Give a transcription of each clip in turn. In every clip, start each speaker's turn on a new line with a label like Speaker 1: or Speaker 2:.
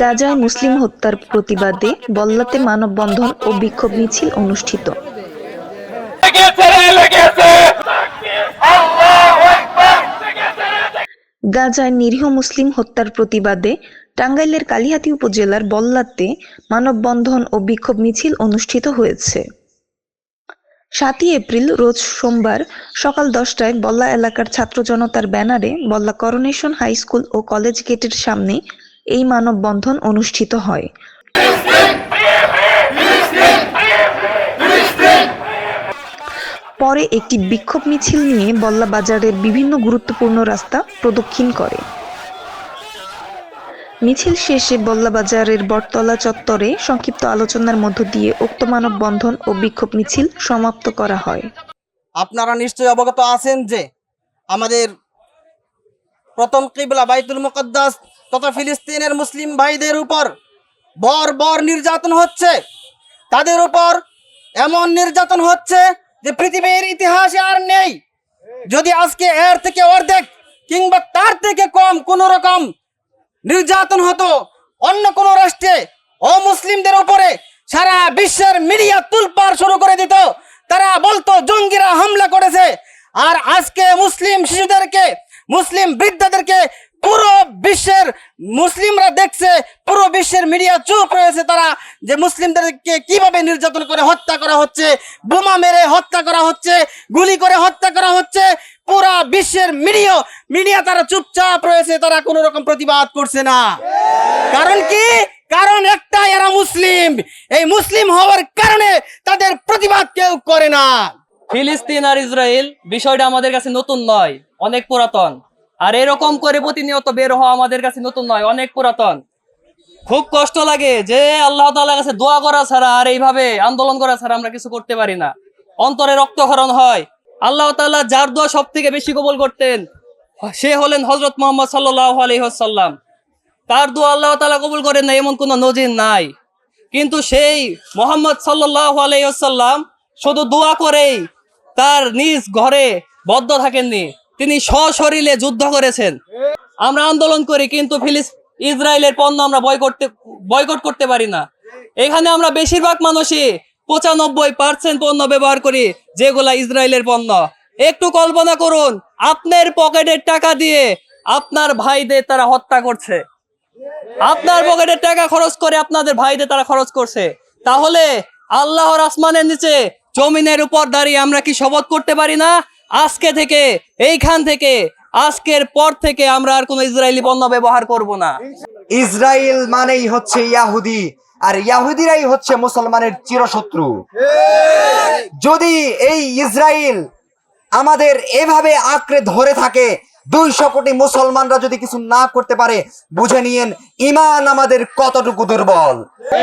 Speaker 1: গাজায় মুসলিম হত্যার প্রতিবাদে বল্লাতে মানববন্ধন ও বিক্ষোভ মিছিল অনুষ্ঠিত। গাজায় নিরীহ মুসলিম হত্যার প্রতিবাদে টাঙ্গাইলের কালিহাতী উপজেলার বল্লাতে মানববন্ধন ও বিক্ষোভ মিছিল অনুষ্ঠিত হয়েছে। সাতই এপ্রিল, রোজ সোমবার সকাল দশটায় বল্লা এলাকার ছাত্র জনতার ব্যানারে বল্লা করোনেশন হাই স্কুল ও কলেজ গেটের সামনে এই মানববন্ধন অনুষ্ঠিত হয়। পরে একটি বিক্ষোভ মিছিল নিয়ে বল্লা বাজারের বিভিন্ন গুরুত্বপূর্ণ রাস্তা প্রদক্ষিণ করে। মিছিল শেষে বল্লা বাজারের বটতলা চত্বরে সংক্ষিপ্ত আলোচনার মধ্য দিয়ে উক্ত মানববন্ধন ও বিক্ষোভ মিছিল সমাপ্ত করা হয়।
Speaker 2: আপনারা নিশ্চয়ই অবগত আছেন যে আমাদের প্রথম কিবলা বাইতুল মুকদ্দাস তথা ফিলিস্তিনের মুসলিম ভাইদের উপর বর বর নির্যাতন হচ্ছে। তাদের উপর এমন নির্যাতন হচ্ছে যে পৃথিবীর ইতিহাসে আর নেই। যদি আজকে এর থেকে অর্ধেক কিংবা তার থেকে কম কোন রকম নির্যাতন হতো অন্য কোন রাষ্ট্রে অমুসলিমদের উপরে সারা বিশ্বের মিডিয়া তুলপাড় শুরু করে দিত। তারা বলতো, জঙ্গিরা হামলা করেছে। আর আজকে মুসলিম শিশুদেরকে, মুসলিম বৃদ্ধদেরকে পুরো বিশ্বের মুসলিমরা দেখছে, পুরো বিশ্বের মিডিয়া চুপ রয়েছে তারা যে মুসলিমদেরকে কীভাবে নির্যাতন করে হত্যা করা হচ্ছে, বোমা মেরে হত্যা করা হচ্ছে, গুলি করে হত্যা করা হচ্ছে। বিশ্বের মিডিয়া মিডিয়া তারা চুপচাপ রয়েছে, তারা কোনো রকম প্রতিবাদ করছে না। কারণ কি? কারণ একটা এরা মুসলিম। এই মুসলিম হওয়ার কারণে তাদের প্রতিবাদ কেউ করে না।
Speaker 3: ফিলিস্তিন আর ইসরায়েল বিষয়টা আমাদের কাছে নতুন নয়, অনেক পুরাতন। আর এরকম করে প্রতিনিয়ত বের হওয়া আমাদের কাছে নতুন নয়, অনেক পুরাতন। খুব কষ্ট লাগে যে আল্লাহ তাআলার কাছে দোয়া করা ছাড়া আর এইভাবে আন্দোলন করা ছাড়া আমরা কিছু করতে পারি না। অন্তরে রক্তক্ষরণ হয় আল্লাহ তাআলা যার দোয়া সব থেকে বেশি কবুল করতেন, সে হলেন হজরত মোহাম্মদ সাল্লাহ আলহিহাসাল্লাম তার দোয়া আল্লাহ তাআলা কবুল করেন না এমন কোনো নজির নাই। কিন্তু সেই মোহাম্মদ সাল্লাহ আলাইসাল্লাম শুধু দোয়া করেই তার নিজ ঘরে বদ্ধ থাকেননি, তিনি সশরীরে যুদ্ধ করেছেন। আমরা আন্দোলন করি, কিন্তু ফিলিস, ইসরায়েলের পণ্য আমরা বয় করতে বয়কট করতে পারি না। এখানে আমরা বেশিরভাগ মানুষই পঁচানব্বই পার্সেন্ট পণ্য ব্যবহার করি, যেগুলা ইসরায়েলের পণ্য। একটু কল্পনা করুন, আপনার পকেটের টাকা দিয়ে আপনার ভাইদের তারা হত্যা করছে। আপনার পকেটের টাকা খরচ করে আপনাদের ভাইদের তারা খরচ করছে। তাহলে আল্লাহর আসমানের নিচে জমিনের উপর দাঁড়িয়ে আমরা কি শপথ করতে পারি না? আজকে থেকে, এইখান থেকে, আজকের পর থেকে আমরা আর কোনো ইসরায়েলি পণ্য ব্যবহার করব না।
Speaker 4: ইসরায়েল মানেই হচ্ছে ইয়াহুদি। আর ইয়াহুদিরাই হচ্ছে মুসলমানের চিরশত্রু। যদি এই ইসরায়েল আমাদের এভাবে আঁকড়ে ধরে থাকে, দুইশো কোটি মুসলমানরা যদি কিছু না করতে পারে, বুঝে নিয়েন ইমান আমাদের কতটুকু দুর্বল।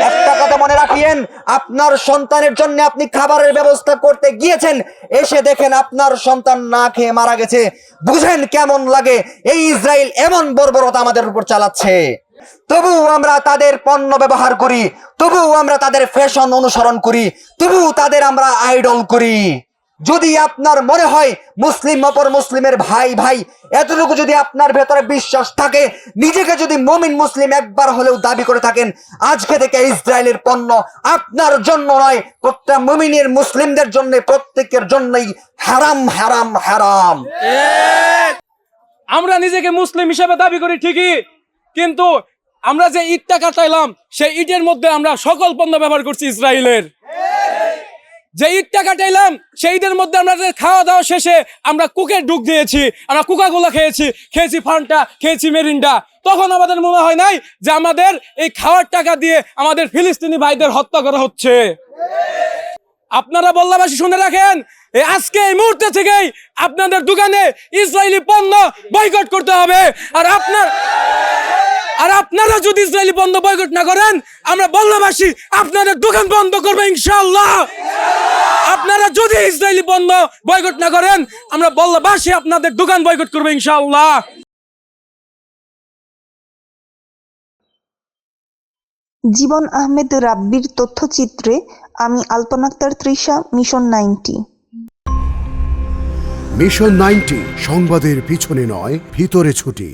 Speaker 4: একটা কথা মনে রাখিয়েন, আপনার সন্তানের জন্য আপনি খাবারের ব্যবস্থা করতে গিয়েছেন, এসে দেখেন আপনার সন্তান না খেয়ে মারা গেছে। বুঝেন কেমন লাগে, এই ইসরায়েল এমন বর্বরতা আমাদের উপর চালাচ্ছে। তবু আমরা তাদের পণ্য ব্যবহার করি তবু আমরা তাদের ফ্যাশন অনুসরণ করি তবু তাদের আমরা আইডল করি। যদি আপনার মনে হয় মুসলিম অপর মুসলিমের ভাই ভাই, এতটুকু যদি আপনার ভেতরে বিশ্বাস থাকে, নিজেকে যদি মমিন মুসলিম একবার হলেও দাবি করে থাকেন, আজকে থেকে ইসরায়েলের পণ্য আপনার জন্য নয় প্রত্যেক মমিনের মুসলিমদের জন্য, প্রত্যেকের জন্যই হারাম হারাম হারাম।
Speaker 5: আমরা নিজেকে মুসলিম হিসেবে দাবি করি ঠিকই, কিন্তু আমরা যে ইটটা কাটাইলাম, সেই ইটের মধ্যে আমরা সকল পণ্য ব্যবহার করছি ইসরায়েলের যে ইটটা কাটাইলাম, সেই ইটের মধ্যে আমরা যে খাওয়া দাওয়া শেষে আমরা কুকের ডুক দিয়েছি, আমরা কুকাগুলো খেয়েছি খেয়েছি ফান্টা, খেয়েছি মেরিন্ডা। তখন আমাদের মনে হয় নাই যে আমাদের এই খাওয়ার টাকা দিয়ে আমাদের ফিলিস্তিনি ভাইদের হত্যা করা হচ্ছে। আপনারা বল্লাবাসী শুনে রাখেন আজকে এই মুহূর্তে থেকেই আপনাদের দোকানে ইসরায়েলি পণ্য বয়কট করতে হবে। আর আপনার আর আপনারা যদি ইসরায়েলি বন্ধ বয়কট না করেন আমরা বল্লাবাসী আপনাদের দোকান বন্ধ করব ইনশাল্লাহ আপনারা যদি ইসরায়েলি বন্ধ বয়কট না করেন আমরা বল্লাবাসী আপনাদের দোকান বয়কট করব ইনশাল্লাহ
Speaker 1: জীবন আহমেদ রাব্বির তথ্যচিত্রে আমি Alpana Akter Trisha mission ninety.
Speaker 6: Mission ninety সংবাদের পিছনে নয় ভিতরে ছুটি।